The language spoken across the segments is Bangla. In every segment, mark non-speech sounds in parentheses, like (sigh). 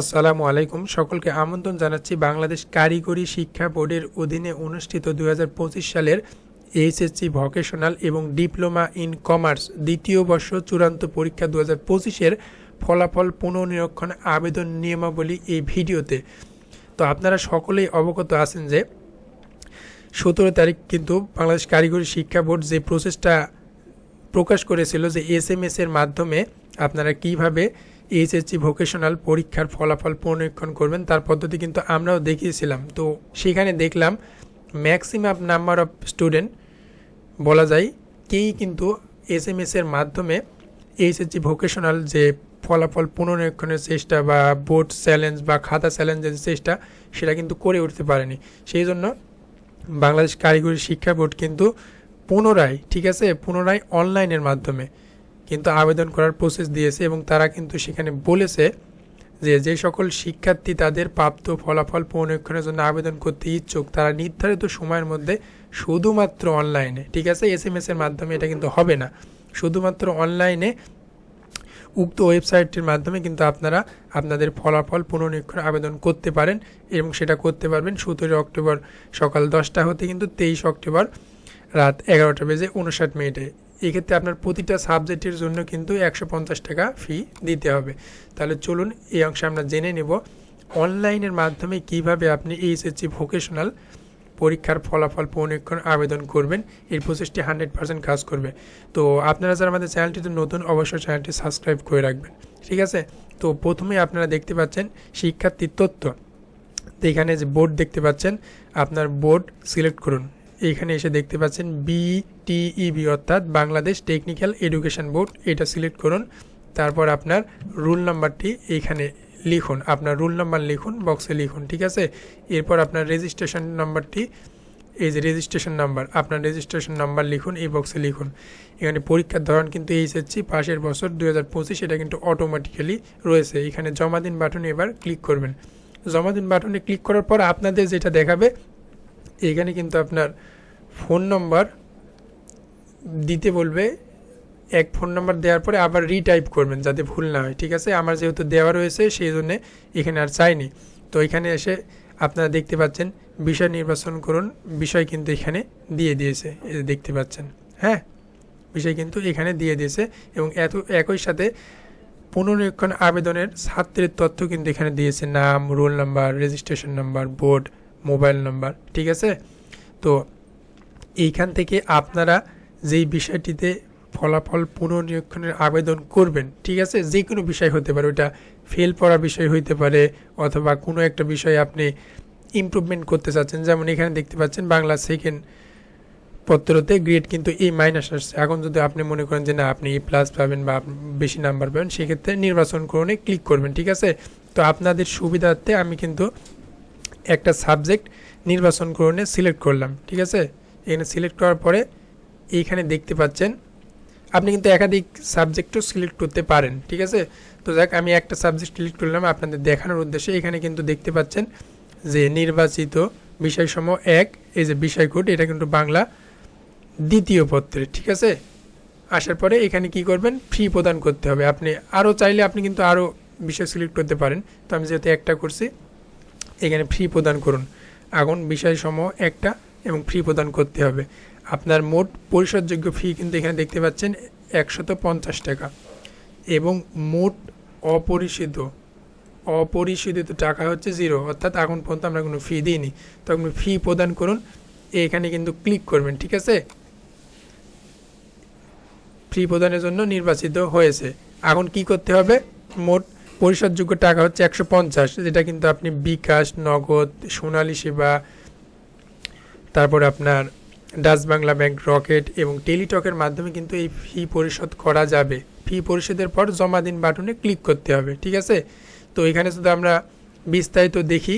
আসসালামু আলাইকুম। সকলকে আমন্ত্রণ জানাচ্ছি বাংলাদেশ কারিগরি শিক্ষা বোর্ডের অধীনে অনুষ্ঠিত দু হাজার পঁচিশ সালের এইচএসসি ভকেশনাল এবং ডিপ্লোমা ইন কমার্স দ্বিতীয় বর্ষ চূড়ান্ত পরীক্ষা দু হাজার পঁচিশের ফলাফল পুনর্নিরীক্ষণ আবেদন নিয়মাবলী এই ভিডিওতে। তো আপনারা সকলেই অবগত আছেন যে সতেরো তারিখ কিন্তু বাংলাদেশ কারিগরি শিক্ষা বোর্ড যে প্রসেসটা প্রকাশ করেছিল যে এস এম এর মাধ্যমে আপনারা কীভাবে এইচএসসি ভোকেশনাল পরীক্ষার ফলাফল পুনরীক্ষণ করবেন, তার পদ্ধতি কিন্তু আমরাও দেখিয়েছিলাম। তো সেখানে দেখলাম ম্যাক্সিমাম নাম্বার অফ স্টুডেন্ট বলা যায়, কেই কিন্তু এস এম এস এর মাধ্যমে এইচএসসি ভোকেশনাল যে ফলাফল পুনরীক্ষণের চেষ্টা বা বোর্ড চ্যালেঞ্জ বা খাতা চ্যালেঞ্জের চেষ্টা, সেটা কিন্তু করে উঠতে পারেনি। সেই জন্য বাংলাদেশ কারিগরি শিক্ষা বোর্ড কিন্তু পুনরায়, ঠিক আছে, পুনরায় অনলাইনের মাধ্যমে কিন্তু আবেদন করার প্রসেস দিয়েছে এবং তারা কিন্তু সেখানে বলেছে যে যে সকল শিক্ষার্থী তাদের প্রাপ্ত ফলাফল পুনরীক্ষণের জন্য আবেদন করতে ইচ্ছুক, তারা নির্ধারিত সময়ের মধ্যে শুধুমাত্র অনলাইনে ঠিক আছে? এস এম এর মাধ্যমে এটা কিন্তু হবে না। শুধুমাত্র অনলাইনে উক্ত ওয়েবসাইটটির মাধ্যমে কিন্তু আপনারা আপনাদের ফলাফল পুনরীক্ষণ আবেদন করতে পারেন এবং সেটা করতে পারবেন সতেরো অক্টোবর সকাল দশটা হতে কিন্তু তেইশ অক্টোবর রাত এগারোটা বেজে উনষাট মিনিটে। এক্ষেত্রে আপনার প্রতিটা সাবজেক্টের জন্য কিন্তু একশো পঞ্চাশ টাকা ফি দিতে হবে। তাহলে চলুন এই অংশে আমরা জেনে নেব অনলাইনের মাধ্যমে কীভাবে আপনি এইচএসসি ভোকেশনাল পরীক্ষার ফলাফল পুনরীক্ষণ আবেদন করবেন। এই প্রসেসটি হান্ড্রেড পার্সেন্ট কাজ করবে। তো আপনারা যারা আমাদের চ্যানেলটিতে নতুন, অবশ্যই চ্যানেলটি সাবস্ক্রাইব করে রাখবেন। ঠিক আছে? তো প্রথমে আপনারা দেখতে পাচ্ছেন শিক্ষার্থীর তথ্য। তো এখানে যে বোর্ড দেখতে পাচ্ছেন, আপনার বোর্ড সিলেক্ট করুন। এইখানে এসে দেখতে পাচ্ছেন বিটিইবি অর্থাৎ বাংলাদেশ টেকনিক্যাল এডুকেশন বোর্ড এটা সিলেক্ট করুন। তারপর আপনার রুল নাম্বারটি এইখানে লিখুন। আপনার রুল নাম্বার লিখুন বক্সে লিখুন, ঠিক আছে? এরপর আপনার রেজিস্ট্রেশন নাম্বারটি এই যে রেজিস্ট্রেশন নাম্বার আপনার রেজিস্ট্রেশন নাম্বার লিখুন, এই বক্সে লিখুন। এখানে পরীক্ষার ধরন কিন্তু এইচএসসি পাশের বছর দু হাজার পঁচিশ, এটা কিন্তু অটোমেটিক্যালি রয়েছে। এখানে জমা দিন বাটনে এবার ক্লিক করবেন। জমা দিন বাটনে ক্লিক করার পর আপনাদের যেটা দেখাবে এখানে কিন্তু আপনার ফোন নম্বর দিতে বলবে, এক ফোন নাম্বার দেওয়ার পরে আবার রিটাইপ করবেন যাতে ভুল না হয়, ঠিক আছে? আমার যেহেতু দেওয়া রয়েছে, সেই জন্যে এখানে আর চাইনি। তো এখানে এসে আপনারা দেখতে পাচ্ছেন, বিষয় নির্বাচন করুন, বিষয় কিন্তু এখানে দিয়ে দিয়েছে দেখতে পাচ্ছেন হ্যাঁ? বিষয় কিন্তু এখানে দিয়ে দিয়েছে এবং এত, একই সাথে পুনরীক্ষণ আবেদনের ছাত্রের তথ্য কিন্তু এখানে দিয়েছে, নাম, roll number registration number board mobile number, ঠিক আছে? তো এইখান থেকে আপনারা যেই বিষয়টিতে ফলাফল পুনর্নিরীক্ষণের আবেদন করবেন, ঠিক আছে? যে কোনো বিষয় হতে পারে ওটা ফেল পড়া বিষয় হইতে পারে, অথবা কোনো একটা বিষয়ে আপনি ইমপ্রুভমেন্ট করতে চাচ্ছেন। যেমন এখানে দেখতে পাচ্ছেন, বাংলা সেকেন্ড পত্রতে গ্রেড কিন্তু এই মাইনাস আসছে। এখন যদি আপনি মনে করেন যে না, আপনি ই প্লাস পাবেন বা বেশি নাম্বার পাবেন, সেক্ষেত্রে নির্বাচন করণে ক্লিক করবেন, ঠিক আছে? তো আপনাদের সুবিধার্থে আমি কিন্তু একটা সাবজেক্ট নির্বাচন করণে সিলেক্ট করলাম, ঠিক আছে? এখানে সিলেক্ট করার পরে এইখানে দেখতে পাচ্ছেন, আপনি কিন্তু একাধিক সাবজেক্টও সিলেক্ট করতে পারেন, ঠিক আছে? তো যাক, আমি একটা সাবজেক্ট সিলেক্ট করলাম, আপনাদের দেখানোর উদ্দেশ্যে এখানে কিন্তু দেখতে পাচ্ছেন যে নির্বাচিত বিষয়সমূহ এক, এই যে বিষয় কোড এটা কিন্তু বাংলা দ্বিতীয় পত্রে, ঠিক আছে? আসার পরে এখানে কি করবেন? ফি প্রদান করতে হবে। আপনি আরও চাইলে আপনি কিন্তু আরও বিষয় সিলেক্ট করতে পারেন। তো আমি যেহেতু একটা করছি এখানে ফ্রি প্রদান করুন। এখন বিষয়সমূহ একটা এবং ফ্রি প্রদান করতে হবে। আপনার মোট পরিশোধযোগ্য ফি কিন্তু এখানে দেখতে পাচ্ছেন একশত পঞ্চাশ টাকা। এবং মোট অপরিশোধিত অপরিশোধিত টাকা হচ্ছে জিরো অর্থাৎ এখন পর্যন্ত আমরা কোনো ফি দিইনি। তো আপনি ফি প্রদান করুন, এখানে কিন্তু ক্লিক করবেন, ঠিক আছে? ফি প্রদানের জন্য নির্বাচিত হয়েছে। এখন কি করতে হবে? মোট পরিশোধযোগ্য টাকা হচ্ছে একশো পঞ্চাশ, যেটা কিন্তু আপনি বিকাশ, নগদ, সোনালী সেবা, তারপর আপনার ডাচ বাংলা ব্যাংক, রকেট এবং টেলিটকের মাধ্যমে কিন্তু এই ফি পরিশোধ করা যাবে। ফি পরিশোধের পর জমা দিন বাটনে ক্লিক করতে হবে, ঠিক আছে? তো এখানে শুধু আমরা বিস্তারিত দেখি,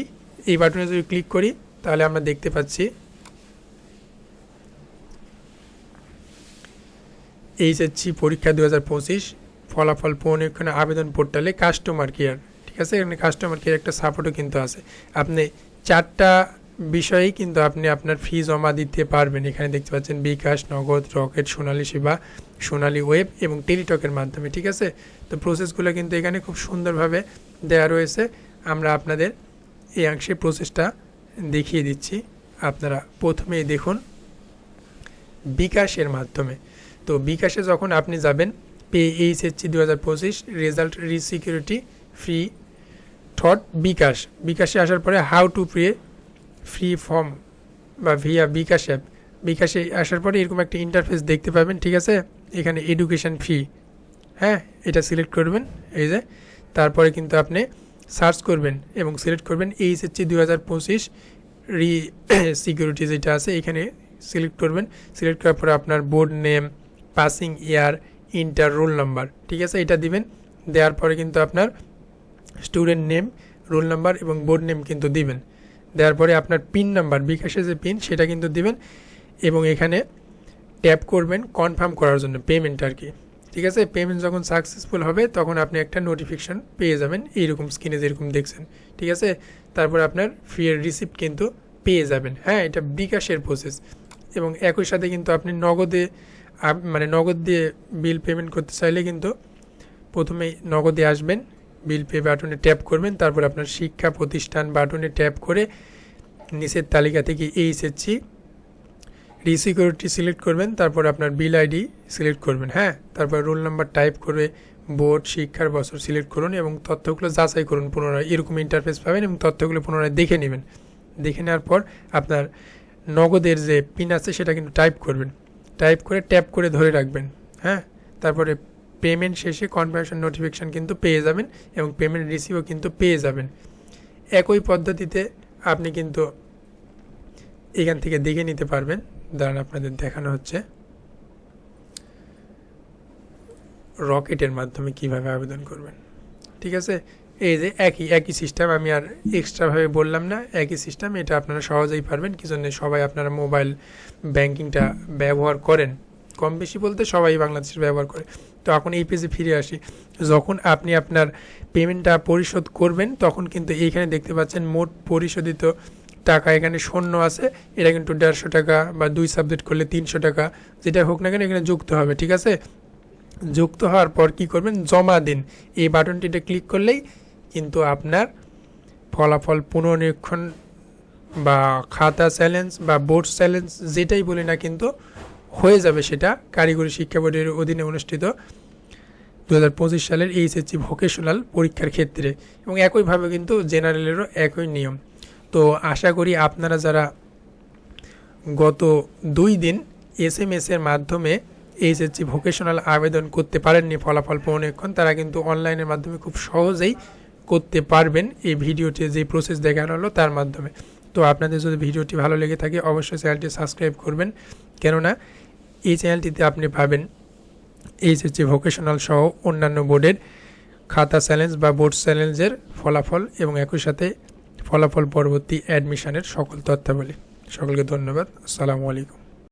এই বাটনে যদি ক্লিক করি, তাহলে আমরা দেখতে পাচ্ছি এইচএসসি পরীক্ষা দু হাজার পঁচিশ ফলাফল পুনরীক্ষণে আবেদন পোর্টালে কাস্টমার কেয়ার ঠিক আছে? এখানে কাস্টমার কেয়ার একটা সাপোর্টও কিন্তু আছে। আপনি চারটা বিষয়েই কিন্তু আপনি আপনার ফি জমা দিতে পারবেন। এখানে দেখতে পাচ্ছেন বিকাশ, নগদ, রকেট, সোনালী সেবা, সোনালী ওয়েব এবং টেলিটকের মাধ্যমে, ঠিক আছে? তো প্রসেসগুলো কিন্তু এখানে খুব সুন্দরভাবে দেওয়া রয়েছে। আমরা আপনাদের এই অংশে প্রসেসটা দেখিয়ে দিচ্ছি। আপনারা প্রথমেই দেখুন বিকাশের মাধ্যমে। তো বিকাশে যখন আপনি যাবেন পে এইচএসসি দু হাজার পঁচিশ result rescrutiny fee through bKash. বিকাশে আসার পরে how to pay fee form বা ভিয়া বিকাশ অ্যাপ বিকাশে আসার পরে এরকম একটা ইন্টারফেস দেখতে পাবেন, ঠিক আছে? এখানে এডুকেশন ফি হ্যাঁ? এটা সিলেক্ট করবেন, এই যে। তারপরে কিন্তু আপনি সার্চ করবেন এবং সিলেক্ট করবেন এইচএসসি দু হাজার পঁচিশ রি সিকিউরিটি (coughs) যেটা আছে, এখানে সিলেক্ট করবেন। সিলেক্ট করার পরে আপনার board name passing year enter roll number ঠিক আছে? এটা দিবেন, দেওয়ার পরে কিন্তু আপনার স্টুডেন্ট নেম রোল নাম্বার এবং বোর্ড নেম কিন্তু দিবেন। দেওয়ার পরে আপনার পিন নাম্বার বিকাশের যে পিন সেটা কিন্তু দিবেন এবং এখানে ট্যাপ করবেন কনফার্ম করার জন্য পেমেন্ট আর কি। ঠিক আছে? পেমেন্ট যখন সাকসেসফুল হবে, তখন আপনি একটা নোটিফিকেশান পেয়ে যাবেন, এইরকম স্ক্রিনে যেরকম দেখছেন। ঠিক আছে? তারপর আপনার ফিয়ের রিসিপ্ট কিন্তু পেয়ে যাবেন। হ্যাঁ এটা বিকাশের প্রসেস এবং একই সাথে কিন্তু আপনি নগদে মানে নগদ দিয়ে বিল পেমেন্ট করতে চাইলে কিন্তু প্রথমে নগদে আসবেন বিল পে বাটনে ট্যাপ করবেন, তারপর আপনার শিক্ষা প্রতিষ্ঠান বাটনে ট্যাপ করে নিচের তালিকা থেকে এইচএসসি রিসিকিউরিটি সিলেক্ট করবেন, তারপর আপনার বিল আইডি সিলেক্ট করবেন হ্যাঁ? তারপর রোল নাম্বার টাইপ করে বোর্ড শিক্ষার বছর সিলেক্ট করুন এবং তথ্যগুলো যাচাই করুন পুনরায়। এরকম ইন্টারফেস পাবেন এবং তথ্যগুলো পুনরায় দেখে নেবেন। দেখে নেওয়ার পর আপনার নগদের যে পিন আছে সেটা কিন্তু টাইপ করবেন। টাইপ করে ট্যাপ করে ধরে রাখবেন হ্যাঁ? তারপরে পেমেন্ট শেষে কনফার্মেশন নোটিফিকেশান কিন্তু পেয়ে যাবেন এবং পেমেন্ট রিসিভও কিন্তু পেয়ে যাবেন। একই পদ্ধতিতে আপনি কিন্তু এখান থেকে দেখে নিতে পারবেন। দাঁড়ান, আপনাদের দেখানো হচ্ছে। রকেটের মাধ্যমে কীভাবে আবেদন করবেন, ঠিক আছে? এই যে একই একই সিস্টেম আমি আর এক্সট্রাভাবে বললাম না, একই সিস্টেম এটা আপনারা সহজেই পারবেন। কি জন্য সবাই আপনারা মোবাইল ব্যাংকিংটা ব্যবহার করেন। কম বেশি বলতে সবাই বাংলাদেশের ব্যবহার করে। তো এখন এই পেজে ফিরে আসি। যখন আপনি আপনার পেমেন্টটা পরিশোধ করবেন, তখন কিন্তু এইখানে দেখতে পাচ্ছেন মোট পরিশোধিত টাকা এখানে শূন্য আছে। এটা কিন্তু দেড়শো টাকা বা দুই সাবজেক্ট করলে তিনশো টাকা যেটা হোক না কেন এখানে যুক্ত হবে, ঠিক আছে? যুক্ত হওয়ার পর কি করবেন? জমা দিন। এই বাটনটিতে ক্লিক করলেই কিন্তু আপনার ফলাফল পুনর্নিরীক্ষণ বা খাতা চ্যালেঞ্জ বা বোর্ড চ্যালেঞ্জ যেটাই বলি না কিন্তু হয়ে যাবে সেটা কারিগরি শিক্ষা বোর্ডের অধীনে অনুষ্ঠিত দু হাজার পঁচিশ সালের এইচএসসি ভোকেশনাল পরীক্ষার ক্ষেত্রে এবং একইভাবে কিন্তু জেনারেলেরও একই নিয়ম। তো আশা করি আপনারা যারা গত দুই দিন এস এম এর মাধ্যমে এইচএসসি ভোকেশনাল আবেদন করতে পারেননি ফলাফল পুনরীক্ষণ তারা কিন্তু অনলাইনের মাধ্যমে খুব সহজেই করতে পারবেন এই ভিডিওতে যে প্রসেস দেখানো হলো তার মাধ্যমে। তো আপনাদের যদি ভিডিওটি ভালো লেগে থাকে, অবশ্যই চ্যানেলটি সাবস্ক্রাইব করবেন। কেননা, এই চ্যানেলটিতে আপনি পাবেন এইচএসসি ভোকেশনাল সহ অন্যান্য বোর্ডের খাতা চ্যালেঞ্জ বা বোর্ড চ্যালেঞ্জের ফলাফল এবং একই সাথে ফলাফল পরবর্তী অ্যাডমিশনের সকল তথ্যাবলী। সকলকে ধন্যবাদ। আসসালামু আলাইকুম।